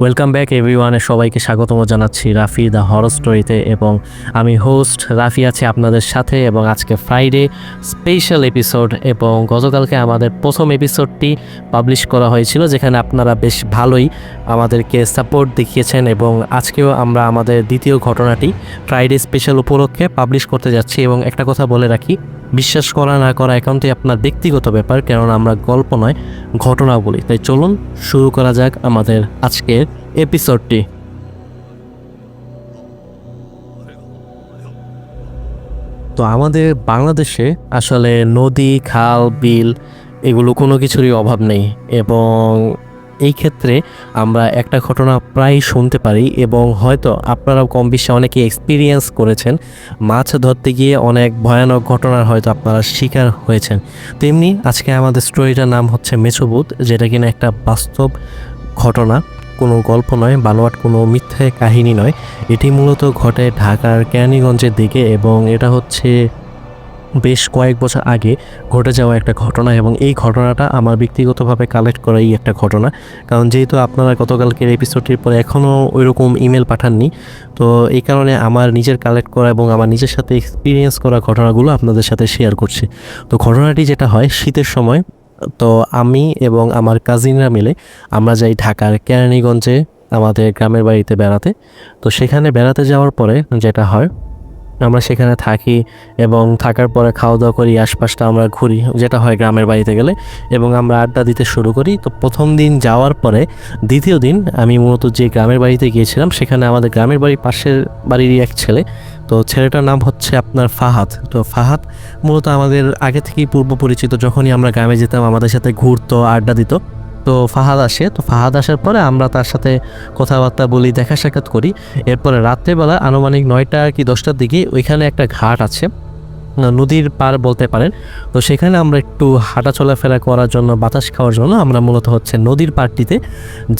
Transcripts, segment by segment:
Welcome back এভরিওয়ানের সবাইকে স্বাগতম জানাচ্ছি রাফি দ্য হরর স্টোরিতে এবং আমি হোস্ট রাফি আছি আপনাদের সাথে এবং আজকে ফ্রাইডে স্পেশাল এপিসোড এবং গতকালকে আমাদের প্রথম এপিসোডটি পাবলিশ করা হয়েছিল, যেখানে আপনারা বেশ ভালোই আমাদেরকে সাপোর্ট দেখিয়েছেন এবং আজকেও আমরা আমাদের দ্বিতীয় ঘটনাটি ফ্রাইডে স্পেশাল উপলক্ষে পাবলিশ করতে যাচ্ছি এবং একটা কথা বলে রাখি বিশ্বাস করা, না করা একান্তই আপনার ব্যক্তিগত ব্যাপার, কেননা আমরা গল্প নয় ঘটনা বলি। তাই চলুন, শুরু করা যাক আমাদের আজকের এপিসোডটি তো আমাদের বাংলাদেশে আসলে নদী, খাল, বিল, এগুলো কোনো কিছুরই অভাব নেই এবং এই ক্ষেত্রে আমরা একটা ঘটনা প্রায় শুনতে পারি এবং হয়তো আপনারাও কম বেশি অনেকে এক্সপিরিয়েন্স করেছেন। মাছ ধরতে গিয়ে অনেক ভয়ানক ঘটনার হয়তো আপনারা শিকার হয়েছেন। তেমনি আজকে আমাদের স্টোরিটার নাম হচ্ছে মেছবুত যেটা কিনা একটা বাস্তব ঘটনা। কোনো গল্প নয়, বানোয়াট কোনো মিথ্যে কাহিনী নয়। এটি মূলত ঘটে ঢাকার কেরানীগঞ্জের দিকে এবং এটা হচ্ছে বেশ কয়েক বছর আগে ঘটে যাওয়া একটা ঘটনা এবং এই ঘটনাটা আমার ব্যক্তিগতভাবে কালেক্ট করাই একটা ঘটনা। কারণ যেহেতু আপনারা গতকালকের এপিসোডটির পরে এখনও ওইরকম ইমেল পাঠাননি, তো এই কারণে আমার নিজের কালেক্ট করা এবং আমার নিজের সাথে এক্সপিরিয়েন্স করা ঘটনাগুলো আপনাদের সাথে শেয়ার করছি। তো ঘটনাটি যেটা হয়, শীতের সময়, তো আমি এবং আমার কাজিনরা মিলে আমরা যাই ঢাকার কেরানীগঞ্জে আমাদের গ্রামের বাড়িতে বেড়াতে। তো সেখানে বেড়াতে যাওয়ার পরে যেটা হয় আমরা সেখানে থাকি এবং থাকার পরে খাওয়া দাওয়া করি, আশপাশটা আমরা ঘুরি, যেটা হয় গ্রামের বাড়িতে গেলে। এবং আমরা আড্ডা দিতে শুরু করি। তো প্রথম দিন যাওয়ার পরে দ্বিতীয় দিন আমি মূলত যে গ্রামের বাড়িতে গিয়েছিলাম, সেখানে আমাদের গ্রামের বাড়ির পাশের বাড়িরই এক ছেলে। তো ছেলেটার নাম হচ্ছে আপনার ফাহাদ। তো ফাহাদ মূলত আমাদের আগে থেকেই পূর্ব পরিচিত যখনই আমরা গ্রামে যেতাম, আমাদের সাথে ঘুরতো, আড্ডা দিত। তো ফাহাদ আসে। তো ফাহাদ আসার পরে আমরা তার সাথে কথাবার্তা বলি, দেখা সাক্ষাৎ করি। এরপরে রাত্রেবেলা আনুমানিক নয়টা কি দশটার দিকে ওইখানে একটা ঘাট আছে নদীর পার বলতে পারেন। তো সেখানে আমরা একটু হাঁটা চলাফেরা করার জন্য, বাতাস খাওয়ার জন্য আমরা মূলত হচ্ছে নদীর পাড়টিতে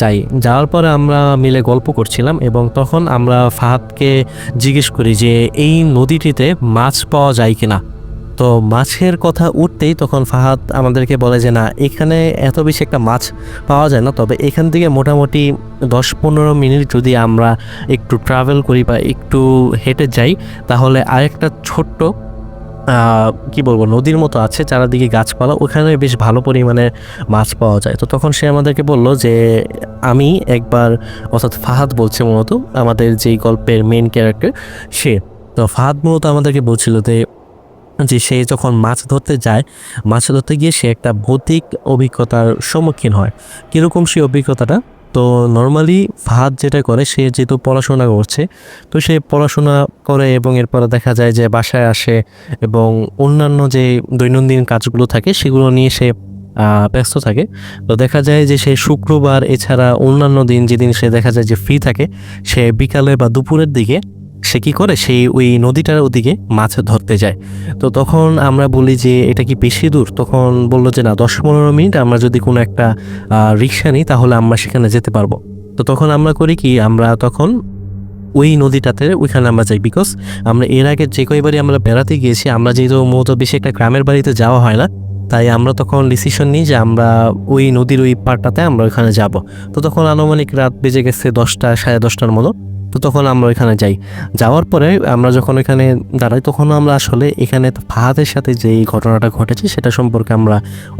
যাই। যাওয়ার পরে আমরা মিলে গল্প করছিলাম এবং তখন আমরা ফাহাদকে জিজ্ঞেস করি যে, এই নদীটিতে মাছ পাওয়া যায় কিনা? তো মাছের কথা উঠতেই তখন ফাহাদ আমাদেরকে বলে যে, না, এখানে এত বেশি একটা মাছ পাওয়া যায় না। তবে এখান থেকে মোটামুটি দশ পনেরো মিনিট যদি আমরা একটু ট্রাভেল করি বা একটু হেঁটে যাই, তাহলে আরেকটা ছোট্ট কি বলব, নদীর মতো আছে, চারিদিকে গাছপালা। ওখানে বেশ ভালো পরিমাণে মাছ পাওয়া যায়। তো তখন সে আমাদেরকে বলল যে, আমি একবার, অর্থাৎ ফাহাদ বলছে মূলত, আমাদের যেই গল্পের মেন ক্যারেক্টার সে। তো ফাহাদ মূলত আমাদেরকে বলছিল যে যে সে যখন মাছ ধরতে যায়, মাছ ধরতে গিয়ে সে একটা ভৌতিক অভিজ্ঞতার সম্মুখীন হয়। কীরকম সেই অভিজ্ঞতাটা? তো নর্মালি ফাহাদ যেটা করে, সে যেহেতু পড়াশোনা করছে, তো সে পড়াশোনা করে এবং এরপরে দেখা যায় যে বাসায় আসে এবং অন্যান্য যে দৈনন্দিন কাজগুলো থাকে, সেগুলো নিয়ে সে ব্যস্ত থাকে। তো দেখা যায় যে সে শুক্রবার, এছাড়া অন্যান্য দিন যেদিন সে দেখা যায় যে ফ্রি থাকে, সে বিকালে বা দুপুরের দিকে সে কি করে? সেই ওই নদীটার ওদিকে মাছ ধরতে যায়। তো তখন আমরা বলি যে, এটা কি বেশি দূর? তখন বলল যে, না, দশ পনেরো মিনিট আমরা যদি কোনো একটা রিক্সা নিই, তাহলে আমরা সেখানে যেতে পারব। তো তখন আমরা করি কি, আমরা তখন ওই নদীটাতে ওইখানে আমরা যাই। বিকজ আমরা এর আগে যে কয়বারই আমরা বেড়াতে গিয়েছি, আমরা যেহেতু মূলত বেশি একটা গ্রামের বাড়িতে যাওয়া হয় না, তাই আমরা তখন ডিসিশন নিই যে, আমরা ওই নদীর ওই পাড়টাতে আমরা ওইখানে যাব। তো তখন আনুমানিক রাত বেজে গেছে দশটা, সাড়ে দশটার মতো। তো তখন আমরা ওইখানে যাই। যাওয়ার পরে আমরা যখন ওইখানে দাঁড়াই, তখন আমরা আসলে এখানে ফাহাদের সাথে যে ঘটনাটা ঘটেছে, সেটা সম্পর্কে আমরা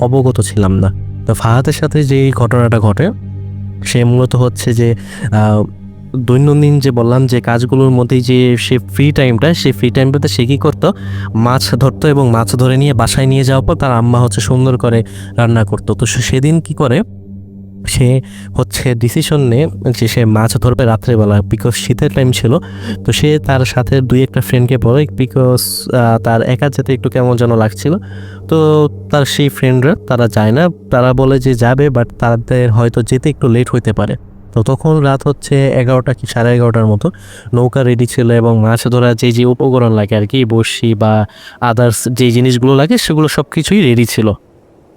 অবগত ছিলাম না। তো ফাহাদের সাথে যে ঘটনাটা ঘটে, সে মূলত হচ্ছে যে দৈনন্দিন যে বললাম যে কাজগুলোর মধ্যেই যে সে ফ্রি টাইমটা সেই ফ্রি টাইমটাতে সে কী করতো? মাছ ধরতো এবং মাছ ধরে নিয়ে বাসায় নিয়ে যাওয়ার পর তার আম্মা হচ্ছে সুন্দর করে রান্না করতো। তো সেদিন কি করে সে হচ্ছে ডিসিশন নে যে সে মাছ ধরবে রাত্রেবেলা বিকজ শীতের টাইম ছিল, তো সে তার সাথে দুই একটা ফ্রেন্ডকে বলে বিকজ তার একা যেতে একটু কেমন যেন লাগছিল। তো তার সেই ফ্রেন্ডরা তারা যায় না, তারা বলে যে যাবে বাট তাদের হয়তো যেতে একটু লেট হইতে পারে। তো তখন রাত হচ্ছে এগারোটা কি সাড়ে এগারোটার মতো, নৌকা রেডি ছিল এবং মাছ ধরার যে যে উপকরণ লাগে আর কি, বড়শি বা আদার্স যে জিনিসগুলো লাগে সেগুলো সব কিছুই রেডি ছিল।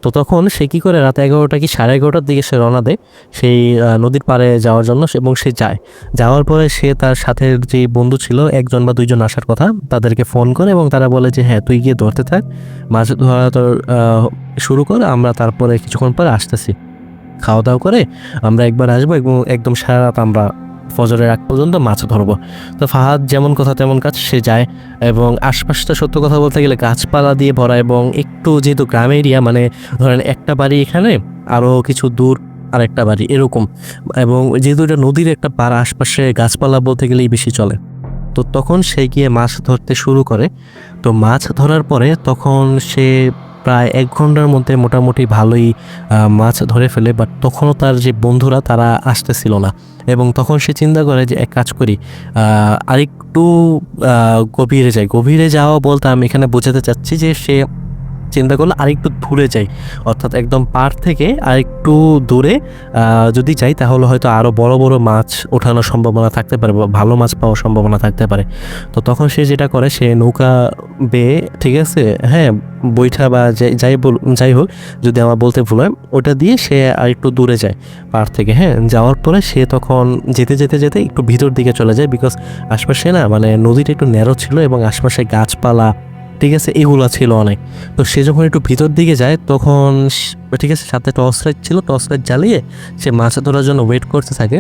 তো তখন সে কী করে রাত এগারোটা কি সাড়ে এগারোটার দিকে সে রওনা দেয়? সেই নদীর পাড়ে যাওয়ার জন্য এবং সে যায়। যাওয়ার পরে সে তার সাথে যে বন্ধু ছিল, একজন বা দুইজন আসার কথা, তাদেরকে ফোন করে এবং তারা বলে যে হ্যাঁ তুই গিয়ে ধরতে থাক। মাছ ধরা তোর শুরু কর, আমরা তারপরে কিছুক্ষণ পর আসতেছি। খাওয়া দাওয়া করে আমরা একবার আসব এবং একদম সারা রাত আমরা ফজরের আগ পর্যন্ত মাছ ধরবো। তো ফাহাদ যেমন কথা তেমন কাজ, সে যায় এবং আশপাশটা সত্য কথা বলতে গেলে গাছপালা দিয়ে ভরা এবং একটু যেহেতু গ্রাম এরিয়া মানে ধরেন একটা বাড়ি এখানে আরও কিছু দূর আরেকটা বাড়ি, এরকম। এবং যেহেতু এটা নদীর একটা পাড়া, আশপাশে গাছপালা বলতে গেলেই বেশি চলে। তো তখন সে গিয়ে মাছ ধরতে শুরু করে। তো মাছ ধরার পরে তখন সে প্রায় এক ঘণ্টার মধ্যে মোটামুটি ভালোই মাছ ধরে ফেলে বাট তখনও তার যে বন্ধুরা, তারা আসতেছিল না। এবং তখন সে চিন্তা করে যে, এক কাজ করি আরেকটু গভীরে যাই। গভীরে যাওয়া বলতে আমি এখানে বোঝাতে চাচ্ছি যে, সে চিন্তা করল আরেকটু দূরে যাই। অর্থাৎ একদম পার থেকে আরেকটু দূরে যদি যাই তাহলে হয়তো আরও বড় বড় মাছ ওঠানোর সম্ভাবনা থাকতে পারে বা ভালো মাছ পাওয়ার সম্ভাবনা থাকতে পারে। তো তখন সে যেটা করে, সে নৌকা বেয়ে, ঠিক আছে হ্যাঁ বৈঠা বা যাই- যাই বল, যাই হোক, যদি আমার বলতে ভুল হয়, ওটা দিয়ে সে আরেকটু দূরে যায় পার থেকে হ্যাঁ যাওয়ার পরে সে তখন যেতে যেতে যেতে একটু ভিতর দিকে চলে যায় বিকজ আশপাশে না মানে নদীটা একটু ন্যারো ছিল এবং আশপাশে গাছপালা ঠিক আছে, এগুলো ছিল অনেক। তো সে যখন একটু ভিতর দিকে যায়, তখন ঠিক আছে, সাথে টর্চ লাইট ছিল, টর্চ লাইট জ্বালিয়ে সে মাছ ধরার জন্য ওয়েট করতে থাকে।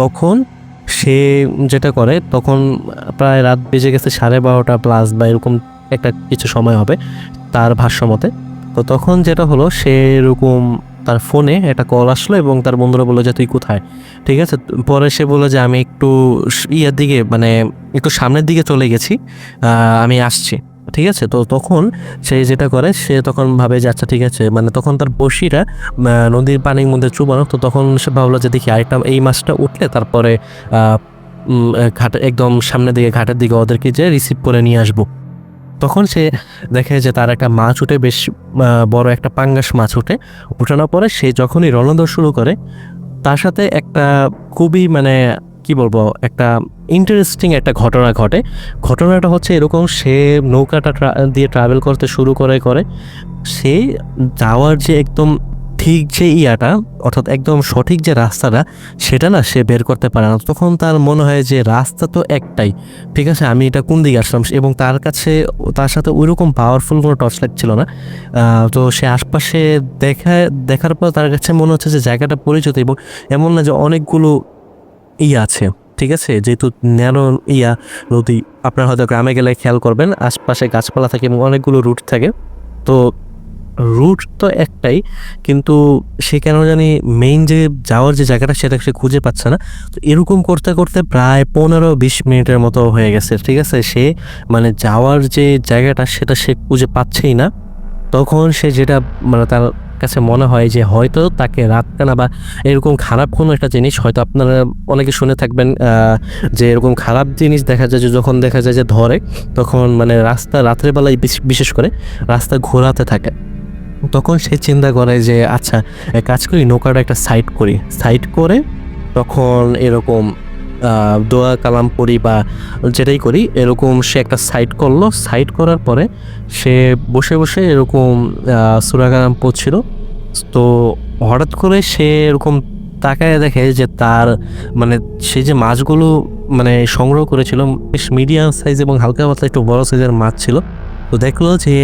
তখন সে যেটা করে, তখন প্রায় রাত বেজে গেছে, সাড়ে বারোটা প্লাস বা এরকম একটা কিছু সময় হবে, তার ভাষ্য মতে তো তখন যেটা হলো, সে এরকম তার ফোনে একটা কল আসলো এবং তার বন্ধুরা বলল যে, তুই কোথায়? ঠিক আছে? পরে সে বলল যে, আমি একটু ইয়ের দিকে মানে একটু সামনের দিকে চলে গেছি। আমি আসছি। ঠিক আছে? তো তখন সে যেটা করে, সে তখন ভাবে যে আচ্ছা ঠিক আছে। মানে তখন তার বসিরা নদীর পানির মধ্যে চুবানো, তো তখন সে ভাবলো যে, দেখি, আরেকটা, এই মাছটা উঠলে তারপরে ঘাট, একদম সামনের দিকে, ঘাটের দিকে ওদেরকে যে রিসিভ করে নিয়ে আসব। তখন সে দেখে যে তার একটা মাছ উঠে, বেশ বড় একটা পাঙ্গাস মাছ উঠে। উঠানোর পরে সে যখনই রণদৌড় শুরু করে, তার সাথে একটা খুবই মানে কি বলব, একটা ইন্টারেস্টিং একটা ঘটনা ঘটে। ঘটনাটা হচ্ছে এরকম, সে নৌকাটা দিয়ে ট্রাভেল করতে শুরু করে করে। সে যাওয়ার যে একদম ঠিক যে ইয়াটা, অর্থাৎ একদম সঠিক যে রাস্তাটা, সেটা না সে বের করতে পারে না। তখন তার মনে হয় যে রাস্তা তো একটাই। ঠিক আছে, আমি এটা কোন দিকে আসলাম? এবং তার কাছে, তার সাথে ওইরকম পাওয়ারফুল কোনো টর্চ লাইট ছিল না। তো সে আশপাশে দেখা, দেখার পর তার কাছে মনে হচ্ছে যে জায়গাটা পরিচিত এবং এমন না যে অনেকগুলো ইয়ে আছে। ঠিক আছে, যেহেতু ন্যানো ইয়া নদী, আপনার হয়তো গ্রামে গেলে খেয়াল করবেন, আশপাশে গাছপালা থাকে এবং অনেকগুলো রুট থাকে। তো রুট তো একটাই, কিন্তু সে কেন জানি মেইন যে যাওয়ার যে জায়গাটা সেটা সে খুঁজে পাচ্ছে না। তো এরকম করতে করতে প্রায় পনেরো বিশ মিনিটের মতো হয়ে গেছে, ঠিক আছে? সে মানে যাওয়ার যে জায়গাটা সেটা সে খুঁজে পাচ্ছেই না। তখন সে যেটা মানে তার কাছে মনে হয় যে হয়তো তাকে রাতকানা বা এরকম খারাপ কোনো একটা জিনিস হয়তো আপনারা অনেকে শুনে থাকবেন যে এরকম খারাপ জিনিস দেখা যায় যে যখন দেখা যায় যে ধরে, তখন মানে রাস্তা রাত্রেবেলায় বিশেষ করে রাস্তা ঘোরাতে থাকে। তখন সে চিন্তা করে যে আচ্ছা কাজ করি, নৌকাটা একটা সাইড করি। সাইড করে তখন এরকম দোয়া কালাম পড়ি বা যেটাই করি, এরকম সে একটা সাইড করল। সাইড করার পরে সে বসে বসে এরকম সুরা কালাম পড়ছিল। তো হঠাৎ করে সে এরকম তাকায় দেখে যে, তার মানে সে যে মাছগুলো মানে সংগ্রহ করেছিল, বেশ মিডিয়াম সাইজ এবং হালকা পাতলা, একটু বড় সাইজের মাছ ছিল। তো দেখল যে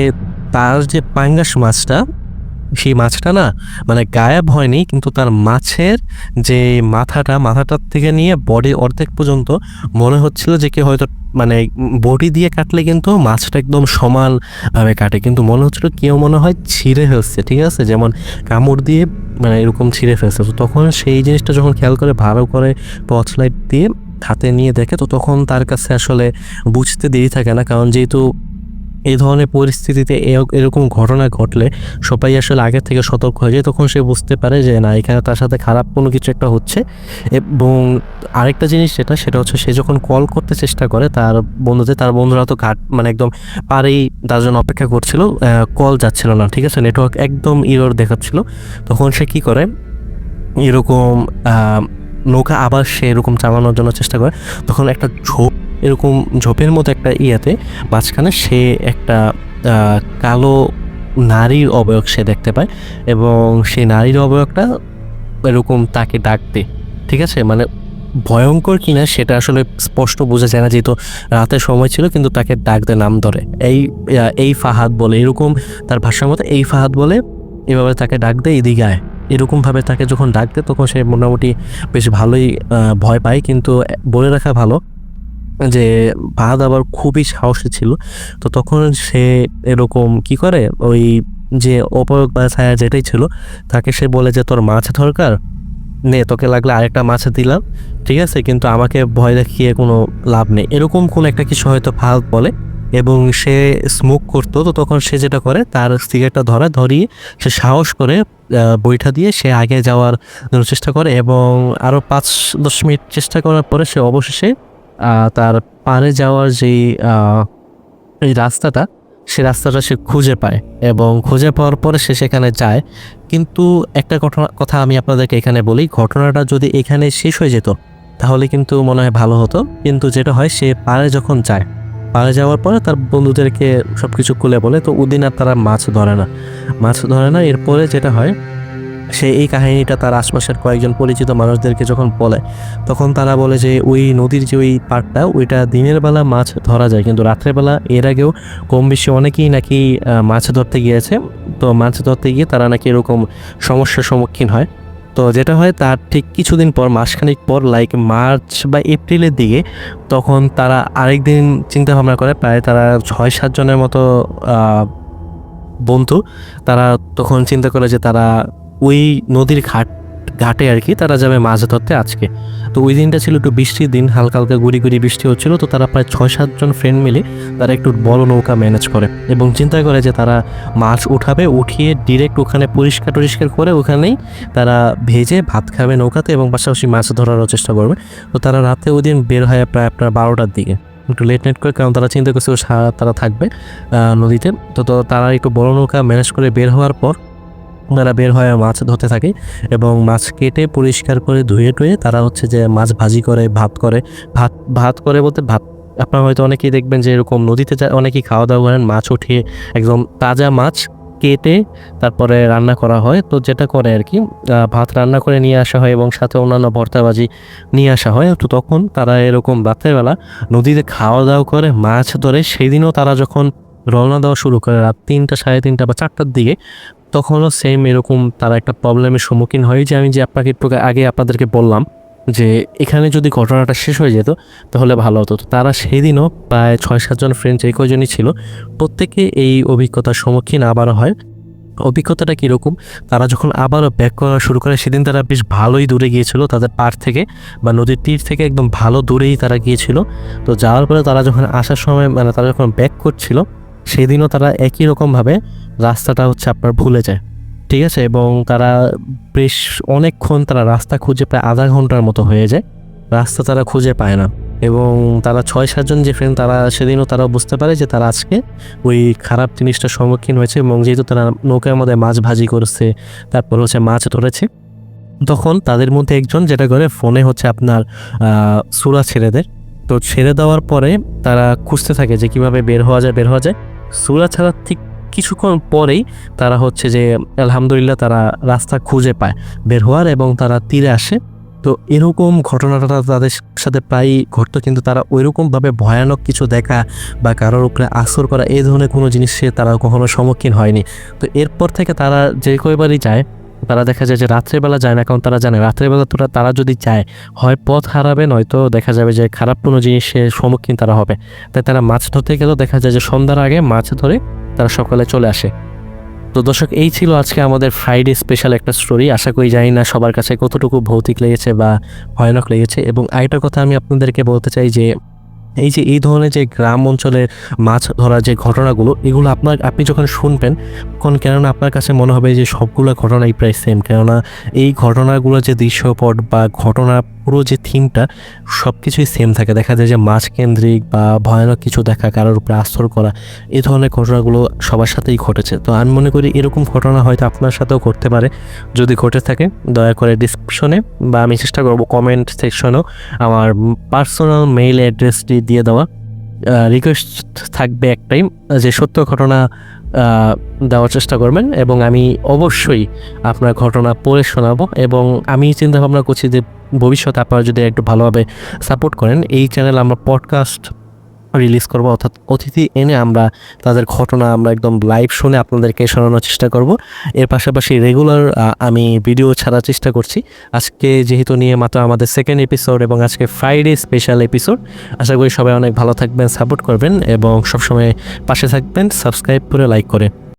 তার যে পাঙ্গাস মাছটা, সেই মাছটা না মানে গায়েব হয়নি, কিন্তু তার মাছের যে মাথাটা, মাথাটার থেকে নিয়ে বডি অর্ধেক পর্যন্ত মনে হচ্ছিল যে কেউ হয়তো মানে বডি দিয়ে কাটলে কিন্তু মাছটা একদম সমানভাবে কাটে। কিন্তু মনে হচ্ছিল কেউ মনে হয় ছিঁড়ে ফেলছে, ঠিক আছে? যেমন কামড় দিয়ে মানে এরকম ছিঁড়ে ফেলছে। তো তখন সেই জিনিসটা যখন খেয়াল করে, ভালো করে টর্চ লাইট দিয়ে হাতে নিয়ে দেখে, তো তখন তার কাছে আসলে বুঝতে দেরি থাকে না। কারণ যেহেতু এই ধরনের পরিস্থিতিতে এরকম ঘটনা ঘটলে সবাই আসলে আগে থেকে সতর্ক হয়ে যায়, তখন সে বুঝতে পারে যে না, এখানে তার সাথে খারাপ কোনো কিছু একটা হচ্ছে। এবং আরেকটা জিনিস যেটা, সেটা হচ্ছে সে যখন কল করতে চেষ্টা করে, তার বন্ধুদের তার বন্ধুরা তো ঘাট মানে একদম পারেই তার জন্য অপেক্ষা করছিল কল যাচ্ছিল না, ঠিক আছে? নেটওয়ার্ক একদম ইরোর দেখাচ্ছিল। তখন সে কি করে? এরকম নৌকা আবার সে এরকম চালানোর জন্য চেষ্টা করে। তখন একটা ঝোপ এরকম ঝোপের মতো একটা ইয়াতে মাঝখানে সে একটা কালো নারীর অবয়ব সে দেখতে পায় এবং সেই নারীর অবয়বটা এরকম তাকে ডাকতে, ঠিক আছে? মানে ভয়ঙ্কর কিনা সেটা আসলে স্পষ্ট বোঝা যায় না, যেহেতু রাতের সময় ছিল, কিন্তু তাকে ডাক দেয় নাম ধরে। এই এই ফাহাদ বলে, এরকম তার ভাষার মতো এই ফাহাদ বলে, এভাবে তাকে ডাক দেয় এদিকে আয়। এরকমভাবে তাকে যখন ডাকতে, তখন সে মোটামুটি বেশ ভালোই ভয় পায়, কিন্তু বলে রাখা ভালো। যে ভাত আবার খুবই সাহসী ছিল। তো তখন সে এরকম কি করে? ওই যে অপয়োগ বা ছায়া যেটাই ছিল, তাকে সে বলে যে, তোর মাছ দরকার? নে, তোকে লাগলে আরেকটা মাছ দিলাম, ঠিক আছে? কিন্তু আমাকে ভয় দেখিয়ে কোনো লাভ নেই। এরকম কোনো একটা কিছু হয়তো ফাহাদ বলে এবং সে স্মোক করতো। তো তখন সে যেটা করে, তার সিগারেটটা ধরা, ধরিয়ে সে সাহস করে বইটা দিয়ে সে আগে যাওয়ার জন্য চেষ্টা করে এবং আরও পাঁচ দশ মিনিট চেষ্টা করার পরে সে অবশেষে তার পারে যাওয়ার যেই এই রাস্তাটা, সে রাস্তাটা সে খুঁজে পায় এবং খুঁজে পাওয়ার পরে সে সেখানে যায়। কিন্তু একটা ঘটনা, কথা আমি আপনাদেরকে এখানে বলি, ঘটনাটা যদি এখানে শেষ হয়ে যেত, তাহলে কিন্তু মনে হয় ভালো হতো। কিন্তু যেটা হয়, সে পারে যখন যায়, পারে যাওয়ার পরে তার বন্ধুদেরকে সব কিছু খুলে বলে, তো ওদিন আর তারা মাছ ধরে না। মাছ ধরে না, এরপরে যেটা হয় সে এই কাহিনীটা তার আশপাশের কয়েকজন পরিচিত মানুষদেরকে যখন বলে, তখন তারা বলে যে ওই নদীর যে ওই পাড়টা, ওইটা দিনের বেলা মাছ ধরা যায়। কিন্তু রাত্রেবেলা এর আগেও কম বেশি অনেকেই নাকি মাছ ধরতে গিয়েছে। তো মাছ ধরতে গিয়ে তারা নাকি এরকম সমস্যার সম্মুখীন হয়। তো যেটা হয়, তার ঠিক কিছুদিন পর, মাসখানেক পর লাইক মার্চ বা এপ্রিলের দিকে, তখন তারা আরেকদিন চিন্তা ভাবনা করে, প্রায় তারা ছয় সাতজনের মতো বন্ধু, তারা তখন চিন্তা করে যে তারা ওই নদীর ঘাট, ঘাটে আর কি তারা যাবে মাছ ধরতে আজকে। তো ওই দিনটা ছিল একটু বৃষ্টির দিন, হালকা হালকা গুড়ি গুড়ি বৃষ্টি হচ্ছিল, তো তারা প্রায় ছয় সাতজন ফ্রেন্ড মিলে তারা একটু বড় নৌকা ম্যানেজ করে এবং চিন্তা করে যে তারা মাছ উঠাবে, উঠিয়ে ডিরেক্ট ওখানে পরিষ্কার টরিষ্কার করে ওখানেই তারা ভেজে ভাত খাবে নৌকাতে এবং পাশাপাশি মাছ ধরারও চেষ্টা করবে। তো তারা রাতে ওই দিন বের হয় প্রায় আপনার বারোটার দিকে। একটু লেট নাইট করে, কারণ তারা চিন্তা করছে সারা তারা থাকবে নদীতে। তো তারা একটু বড় নৌকা ম্যানেজ করে বের হওয়ার পর তারা বের হয়ে মাছ ধরতে থাকে এবং মাছ কেটে পরিষ্কার করে ধুয়ে টুয়ে তারা হচ্ছে যে মাছ ভাজি করে, ভাত করে। ভাত ভাত করে বলতে ভাত, আপনারা হয়তো অনেকেই দেখবেন যে এরকম নদীতে অনেকেই খাওয়া দাওয়া করেন, মাছ উঠিয়ে একদম তাজা মাছ কেটে তারপরে রান্না করা হয়। তো যেটা করে আর কি ভাত রান্না করে নিয়ে আসা হয় এবং সাথে অন্যান্য ভর্তাবাজি নিয়ে আসা হয়। তো তখন তারা এরকম রাত্রেবেলা নদীতে খাওয়া দাওয়া করে, মাছ ধরে সেই দিনও তারা যখন রওনা দেওয়া শুরু করে রাত তিনটা, সাড়ে তিনটা বা চারটার দিকে তখনও সেম এরকম তারা একটা প্রবলেমের সম্মুখীন হয় যে আমি যে আপনাকে একটু আগে আপনাদেরকে বললাম যে এখানে যদি ঘটনাটা শেষ হয়ে যেত তাহলে ভালো হতো। তো তারা সেই দিনও প্রায় ছয় সাতজন ফ্রেন্ড যে কয়জনই ছিল। প্রত্যেকে এই অভিজ্ঞতার সম্মুখীন আবারও হয়। অভিজ্ঞতাটা কীরকম? তারা যখন আবারও ব্যাক করা শুরু করে, সেদিন তারা বেশ ভালোই দূরে গিয়েছিল তাদের পাড় থেকে বা নদীর তীর থেকে একদম ভালো দূরেই তারা গিয়েছিল। তো যাওয়ার পরে তারা যখন আসার সময় মানে তারা যখন ব্যাক করছিল, সেদিনও তারা একই রকমভাবে রাস্তাটা হচ্ছে আপনার ভুলে যায়। ঠিক আছে? এবং তারা বেশ অনেকক্ষণ তারা রাস্তা খুঁজে প্রায় আধা ঘণ্টার মতো হয়ে যায়। রাস্তা তারা খুঁজে পায় না। এবং তারা ছয় সাতজন যে ফ্রেন্ড তারা, সেদিনও তারা বুঝতে পারে যে তারা আজকে ওই খারাপ জিনিসটার সম্মুখীন হয়েছে এবং যেহেতু তারা নৌকার মধ্যে মাছ ভাজি করেছে, তারপর হচ্ছে মাছ ধরেছে, তখন তাদের মধ্যে একজন যেটা করে ফোনে হচ্ছে আপনার সুরা ছেড়ে দেয়। তো ছেড়ে দেওয়ার পরে তারা খুঁজতে থাকে যে কীভাবে বের হওয়া যায়, বের হওয়া যায়। সুরা ছাড়া ঠিক কিছুক্ষণ পরেই তারা হচ্ছে যে, আলহামদুলিল্লাহ তারা রাস্তা খুঁজে পায় বের হওয়ার এবং তারা তীরে আসে। তো এরকম ঘটনাটা তাদের সাথে প্রায়ই ঘটতো কিন্তু তারা ওইরকমভাবে ভয়ানক কিছু দেখা বা কারোর উপরে আসর করা এই ধরনের কোনো জিনিসে তারা কখনো সম্মুখীন হয়নি। তো এরপর থেকে তারা যে কয়বারই যায় তারা দেখা যায় যে রাত্রেবেলা যায় না, কারণ তারা জানে রাত্রেবেলা তোরা তারা যদি যায় হয় পথ হারাবে, নয়তো দেখা যাবে যে খারাপ কোনো জিনিসের সম্মুখীন তারা হবে। তাই তারা মাছ ধরতে গেলেও দেখা যায় যে সন্ধ্যার আগে মাছ ধরে তারা সকালে চলে আসে। তো দর্শক, এই ছিল আজকে আমাদের ফ্রাইডে স্পেশাল একটা স্টোরি আশা করি জানি না সবার কাছে কতটুকু ভৌতিক লেগেছে বা ভয়ানক লেগেছে। এবং আরেকটা কথা আমি আপনাদেরকে বলতে চাই যে এই যে, এই ধরনের যে গ্রাম অঞ্চলের মাছ ধরার যে ঘটনাগুলো, এগুলো আপনার, আপনি যখন শুনবেন, তখন কেননা আপনার কাছে মনে হবে যে সবগুলো ঘটনাই প্রায় সেম কেননা এই ঘটনাগুলো যে দৃশ্যপট বা ঘটনা পুরো যে থিমটা সব কিছুই সেম থাকে। দেখা যায় যে মাছ কেন্দ্রিক বা ভয়ানক কিছু দেখা, কারোর উপরে আস্তর করা, এ ধরনের ঘটনাগুলো সবার সাথেই ঘটেছে। তো আমি মনে করি এরকম ঘটনা হয়তো আপনার সাথেও ঘটতে পারে। যদি ঘটে থাকে, দয়া করে ডিসক্রিপশনে বা আমি চেষ্টা করব কমেন্ট সেকশনেও আমার পার্সোনাল মেইল অ্যাড্রেসটি দিয়ে দেওয়া। রিকোয়েস্ট থাকবে একটাই, যে সত্য ঘটনা দেওয়ার চেষ্টা করবেন এবং আমি অবশ্যই আপনার ঘটনা পড়ে শোনাবো এবং আমি চিন্তা ভাবনা করছি যে ভবিষ্যতে আপনারা যদি একটু ভালোভাবে সাপোর্ট করেন, এই চ্যানেল আমরা পডকাস্ট রিলিজ করব, অর্থাৎ অতিথি এনে আমরা তাদের ঘটনা আমরা একদম লাইভ শুনে আপনাদেরকে শোনানোর চেষ্টা করব। এর পাশাপাশি রেগুলার আমি ভিডিও ছাড়ার চেষ্টা করছি। আজকে যেহেতু নিয়ে মাত্র আমাদের সেকেন্ড এপিসোড এবং আজকে ফ্রাইডে স্পেশাল এপিসোড আশা করি সবাই অনেক ভালো থাকবেন সাপোর্ট করবেন এবং সবসময় পাশে থাকবেন সাবস্ক্রাইব করে লাইক করে।